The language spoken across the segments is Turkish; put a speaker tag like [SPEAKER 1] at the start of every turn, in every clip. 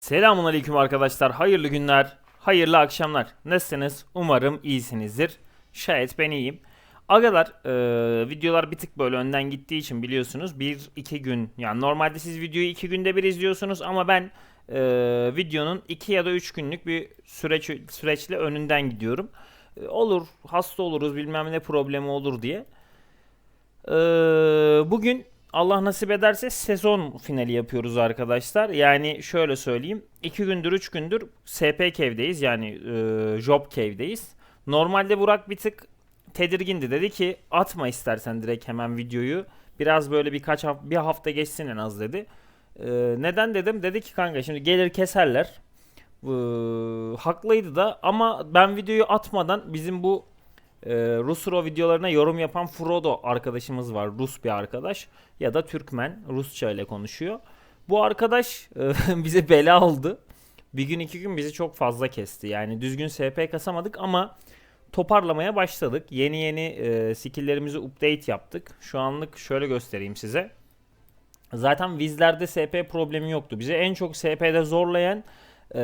[SPEAKER 1] Selamun aleyküm arkadaşlar. Hayırlı günler, hayırlı akşamlar. Nasılsınız? Umarım iyisinizdir. Şayet ben iyiyim. Agalar e, videolar bir tık böyle önden gittiği için biliyorsunuz bir iki gün yani normalde siz videoyu iki günde bir izliyorsunuz ama ben e, videonun iki ya da üç günlük bir süreç süreçle önünden gidiyorum. E, olur hasta oluruz bilmem ne problemi olur diye. E, bugün Allah nasip ederse sezon finali yapıyoruz arkadaşlar. Yani şöyle söyleyeyim. 2 gündür 3 gündür SP Cave'deyiz yani e, Job Cave'deyiz. Normalde Burak bir tık tedirgindi. Dedi ki atma istersen direkt hemen videoyu. Biraz böyle birkaç hafta, bir hafta geçsin en az dedi. E, neden dedim? Dedi ki kanka şimdi gelir keserler. E, haklıydı da ama ben videoyu atmadan bizim bu e, Rusro videolarına yorum yapan Frodo arkadaşımız var. Rus bir arkadaş ya da Türkmen Rusça ile konuşuyor. Bu arkadaş e, bize bela oldu. Bir gün iki gün bizi çok fazla kesti. Yani düzgün SP kasamadık ama toparlamaya başladık. Yeni yeni e, skill'lerimizi update yaptık. Şu anlık şöyle göstereyim size. Zaten Vizler'de SP problemi yoktu. Bize en çok SP'de zorlayan e,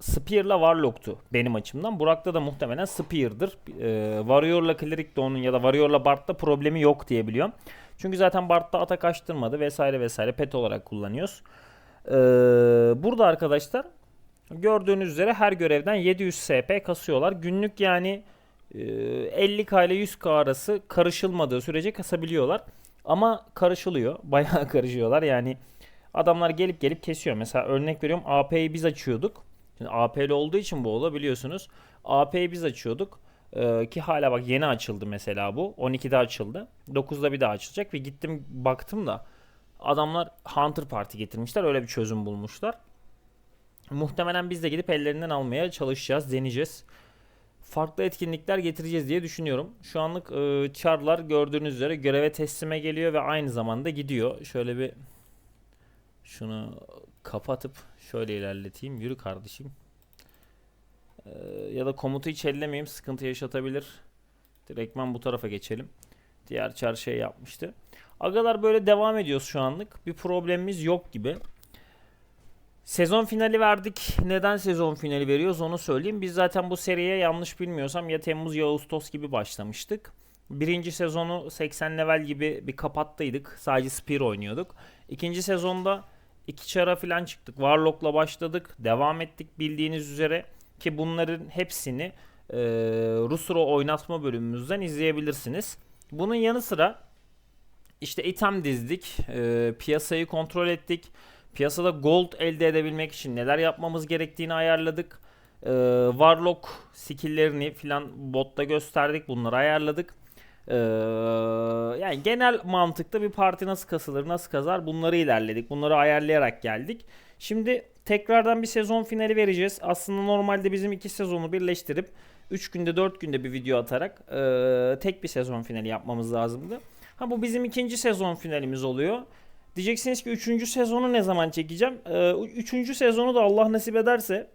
[SPEAKER 1] Spear'la Warlock'tu benim açımdan. Burak'ta da muhtemelen Spear'dır. E, Warrior'la Cleric de onun ya da Warrior'la Bard'da problemi yok diye biliyorum. Çünkü zaten Bard'da atak açtırmadı vesaire vesaire pet olarak kullanıyoruz. E, burada arkadaşlar gördüğünüz üzere her görevden 700 SP kasıyorlar. Günlük yani e, 50k ile 100k arası karışılmadığı sürece kasabiliyorlar. Ama karışılıyor. Bayağı karışıyorlar. Yani Adamlar gelip gelip kesiyor. Mesela örnek veriyorum AP'yi biz açıyorduk. Şimdi AP'li olduğu için bu olabiliyorsunuz. AP'yi biz açıyorduk. Ee, ki hala bak yeni açıldı mesela bu. 12'de açıldı. 9'da bir daha açılacak ve gittim baktım da adamlar Hunter Party getirmişler. Öyle bir çözüm bulmuşlar. Muhtemelen biz de gidip ellerinden almaya çalışacağız, deneyeceğiz. Farklı etkinlikler getireceğiz diye düşünüyorum. Şu anlık e, çarlar gördüğünüz üzere göreve teslime geliyor ve aynı zamanda gidiyor. Şöyle bir şunu kapatıp şöyle ilerleteyim. Yürü kardeşim. Ee, ya da komutu hiç ellemeyeyim. Sıkıntı yaşatabilir. Direktman bu tarafa geçelim. Diğer çar şey yapmıştı. Agalar böyle devam ediyoruz şu anlık. Bir problemimiz yok gibi. Sezon finali verdik. Neden sezon finali veriyoruz onu söyleyeyim. Biz zaten bu seriye yanlış bilmiyorsam ya Temmuz ya Ağustos gibi başlamıştık. Birinci sezonu 80 level gibi bir kapattıydık. Sadece Spear oynuyorduk. İkinci sezonda iki çara falan çıktık. Warlock'la başladık. Devam ettik bildiğiniz üzere. Ki bunların hepsini e, Rusro oynatma bölümümüzden izleyebilirsiniz. Bunun yanı sıra işte item dizdik. E, piyasayı kontrol ettik. Piyasada gold elde edebilmek için neler yapmamız gerektiğini ayarladık. E, Warlock skill'lerini filan botta gösterdik. Bunları ayarladık. Ee, yani genel mantıkta bir parti nasıl kasılır, nasıl kazar bunları ilerledik. Bunları ayarlayarak geldik. Şimdi tekrardan bir sezon finali vereceğiz. Aslında normalde bizim iki sezonu birleştirip 3 günde 4 günde bir video atarak e, tek bir sezon finali yapmamız lazımdı. Ha bu bizim ikinci sezon finalimiz oluyor. Diyeceksiniz ki 3. sezonu ne zaman çekeceğim? 3. Ee, sezonu da Allah nasip ederse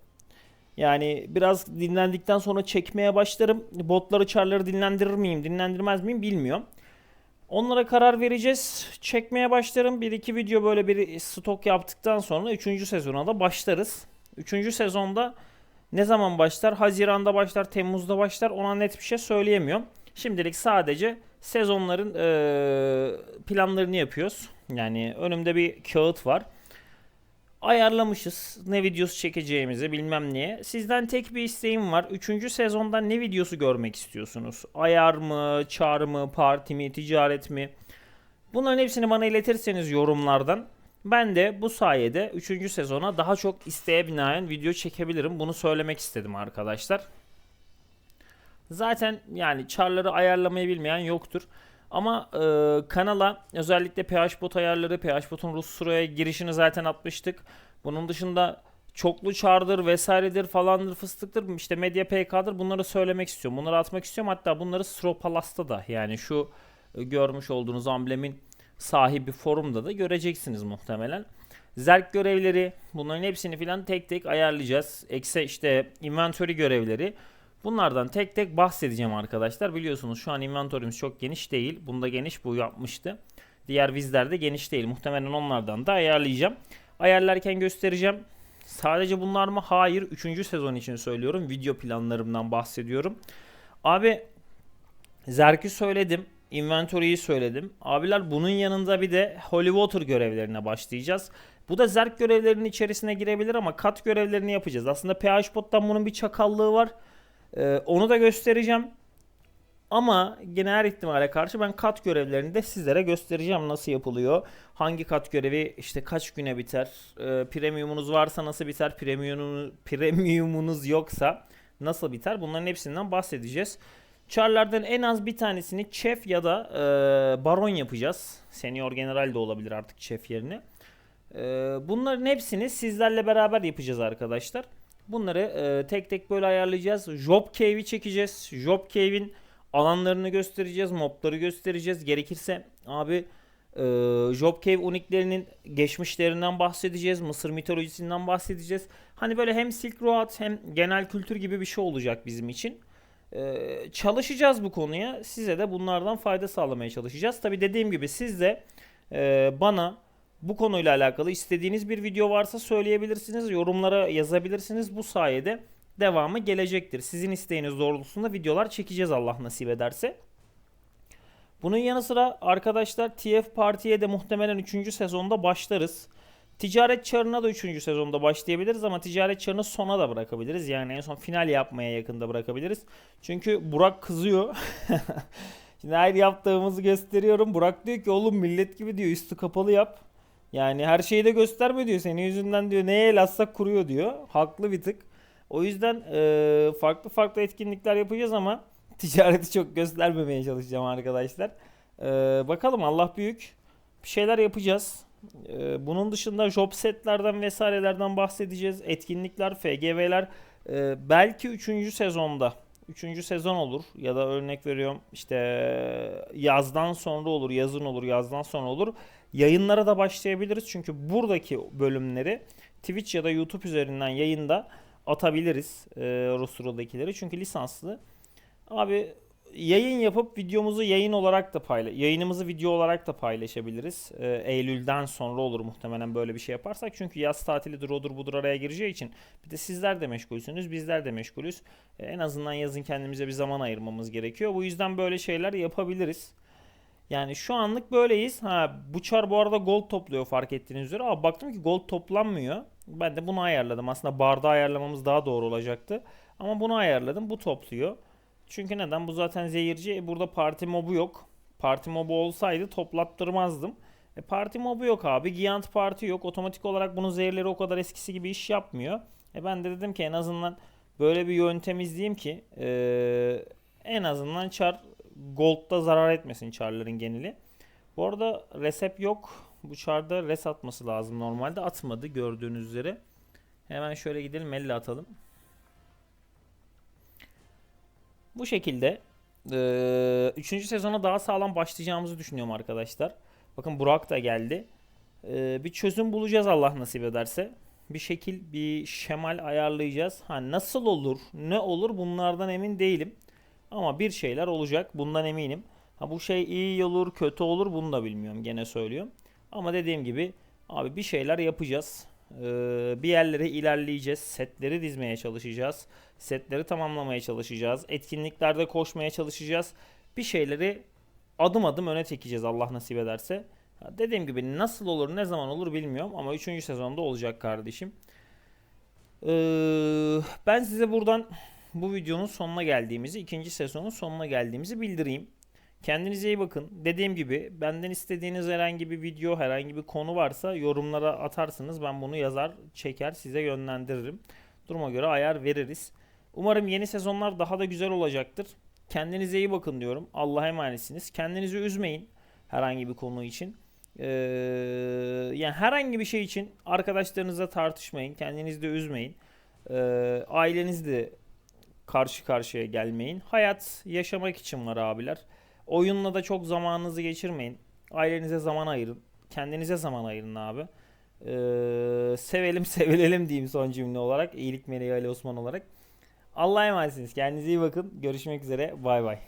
[SPEAKER 1] yani biraz dinlendikten sonra çekmeye başlarım. Botları, çarları dinlendirir miyim, dinlendirmez miyim bilmiyorum. Onlara karar vereceğiz. Çekmeye başlarım. Bir iki video böyle bir stok yaptıktan sonra 3. sezona da başlarız. 3. sezonda ne zaman başlar? Haziran'da başlar, Temmuz'da başlar. Ona net bir şey söyleyemiyorum. Şimdilik sadece sezonların planlarını yapıyoruz. Yani önümde bir kağıt var ayarlamışız ne videosu çekeceğimizi bilmem niye. Sizden tek bir isteğim var. Üçüncü sezondan ne videosu görmek istiyorsunuz? Ayar mı, çağır mı, parti mi, ticaret mi? Bunların hepsini bana iletirseniz yorumlardan ben de bu sayede 3. sezona daha çok isteğe binaen video çekebilirim. Bunu söylemek istedim arkadaşlar. Zaten yani çarları ayarlamayı bilmeyen yoktur. Ama e, kanala özellikle PHBot ayarları, PHBot'un Rus sıraya girişini zaten atmıştık. Bunun dışında çoklu çardır vesairedir falandır fıstıktır işte medya PK'dır bunları söylemek istiyorum. Bunları atmak istiyorum. Hatta bunları Stropalas'ta da yani şu e, görmüş olduğunuz amblemin sahibi forumda da göreceksiniz muhtemelen. Zerk görevleri bunların hepsini filan tek tek ayarlayacağız. Ekse işte inventory görevleri. Bunlardan tek tek bahsedeceğim arkadaşlar. Biliyorsunuz şu an inventörümüz çok geniş değil. Bunda geniş bu yapmıştı. Diğer vizlerde geniş değil. Muhtemelen onlardan da ayarlayacağım. Ayarlarken göstereceğim. Sadece bunlar mı? Hayır. 3. sezon için söylüyorum. Video planlarımdan bahsediyorum. Abi Zerk'i söyledim. Inventory'yi söyledim. Abiler bunun yanında bir de Holy Water görevlerine başlayacağız. Bu da Zerk görevlerinin içerisine girebilir ama kat görevlerini yapacağız. Aslında PH Bot'tan bunun bir çakallığı var. Ee, onu da göstereceğim. Ama gene her ihtimale karşı ben kat görevlerini de sizlere göstereceğim nasıl yapılıyor. Hangi kat görevi işte kaç güne biter. E, premiumunuz varsa nasıl biter. Premiumunuz, premiumunuz yoksa nasıl biter. Bunların hepsinden bahsedeceğiz. Char'lardan en az bir tanesini chef ya da e, baron yapacağız. Senior general de olabilir artık chef yerine. E, bunların hepsini sizlerle beraber yapacağız arkadaşlar. Bunları e, tek tek böyle ayarlayacağız. Job Cave'i çekeceğiz. Job Cave'in alanlarını göstereceğiz, mobları göstereceğiz. Gerekirse abi e, Job Cave uniklerinin geçmişlerinden bahsedeceğiz. Mısır mitolojisinden bahsedeceğiz. Hani böyle hem Silk Road hem genel kültür gibi bir şey olacak bizim için. E, çalışacağız bu konuya. Size de bunlardan fayda sağlamaya çalışacağız. Tabi dediğim gibi siz de e, bana bu konuyla alakalı istediğiniz bir video varsa söyleyebilirsiniz. Yorumlara yazabilirsiniz. Bu sayede devamı gelecektir. Sizin isteğiniz doğrultusunda videolar çekeceğiz Allah nasip ederse. Bunun yanı sıra arkadaşlar TF Parti'ye de muhtemelen 3. sezonda başlarız. Ticaret çarına da 3. sezonda başlayabiliriz ama ticaret çarını sona da bırakabiliriz. Yani en son final yapmaya yakında bırakabiliriz. Çünkü Burak kızıyor. Şimdi her yaptığımızı gösteriyorum. Burak diyor ki oğlum millet gibi diyor üstü kapalı yap. Yani her şeyi de gösterme diyor. Senin yüzünden diyor neye el atsak kuruyor diyor. Haklı bir tık. O yüzden e, farklı farklı etkinlikler yapacağız ama ticareti çok göstermemeye çalışacağım arkadaşlar. E, bakalım Allah büyük. Bir şeyler yapacağız. E, bunun dışında job setlerden vesairelerden bahsedeceğiz. Etkinlikler, FGV'ler e, belki 3. sezonda 3. sezon olur ya da örnek veriyorum işte yazdan sonra olur, yazın olur, yazdan sonra olur. Yayınlara da başlayabiliriz çünkü buradaki bölümleri Twitch ya da YouTube üzerinden yayında atabiliriz e, Rostrol'dakileri. Çünkü lisanslı. Abi yayın yapıp videomuzu yayın olarak da paylaş yayınımızı video olarak da paylaşabiliriz. E, Eylül'den sonra olur muhtemelen böyle bir şey yaparsak. Çünkü yaz tatilidir odur budur araya gireceği için. Bir de sizler de meşgulsünüz bizler de meşgulüz. E, en azından yazın kendimize bir zaman ayırmamız gerekiyor. Bu yüzden böyle şeyler yapabiliriz. Yani şu anlık böyleyiz. Ha bu çar bu arada gold topluyor fark ettiğiniz üzere. Ama baktım ki gold toplanmıyor. Ben de bunu ayarladım. Aslında bardağı ayarlamamız daha doğru olacaktı. Ama bunu ayarladım. Bu topluyor. Çünkü neden? Bu zaten zehirci. E, burada parti mobu yok. Parti mobu olsaydı toplattırmazdım. E, parti mobu yok abi. Giant parti yok. Otomatik olarak bunun zehirleri o kadar eskisi gibi iş yapmıyor. E, ben de dedim ki en azından böyle bir yöntem izleyeyim ki e, en azından çar gold'da zarar etmesin çarların geneli. Bu arada resep yok. Bu çarda res atması lazım normalde. Atmadı gördüğünüz üzere. Hemen şöyle gidelim elle atalım. Bu şekilde 3. E, sezona daha sağlam başlayacağımızı düşünüyorum arkadaşlar. Bakın Burak da geldi. E, bir çözüm bulacağız Allah nasip ederse. Bir şekil bir şemal ayarlayacağız. Ha nasıl olur ne olur bunlardan emin değilim. Ama bir şeyler olacak bundan eminim. Ha bu şey iyi olur kötü olur bunu da bilmiyorum gene söylüyorum. Ama dediğim gibi abi bir şeyler yapacağız. Ee, bir yerlere ilerleyeceğiz. Setleri dizmeye çalışacağız. Setleri tamamlamaya çalışacağız. Etkinliklerde koşmaya çalışacağız. Bir şeyleri adım adım öne çekeceğiz Allah nasip ederse. Dediğim gibi nasıl olur ne zaman olur bilmiyorum ama 3. sezonda olacak kardeşim. Ee, ben size buradan bu videonun sonuna geldiğimizi, ikinci sezonun sonuna geldiğimizi bildireyim. Kendinize iyi bakın. Dediğim gibi benden istediğiniz herhangi bir video, herhangi bir konu varsa yorumlara atarsınız. Ben bunu yazar, çeker, size yönlendiririm. Duruma göre ayar veririz. Umarım yeni sezonlar daha da güzel olacaktır. Kendinize iyi bakın diyorum. Allah'a emanetsiniz. Kendinizi üzmeyin herhangi bir konu için. Ee, yani herhangi bir şey için arkadaşlarınızla tartışmayın. Kendinizi de üzmeyin. Ee, ailenizle karşı karşıya gelmeyin. Hayat yaşamak için var abiler. Oyunla da çok zamanınızı geçirmeyin. Ailenize zaman ayırın. Kendinize zaman ayırın abi. Ee, sevelim sevilelim diyeyim son cümle olarak. İyilik meleği Ali Osman olarak. Allah'a emanetsiniz. Kendinize iyi bakın. Görüşmek üzere. Bay bay.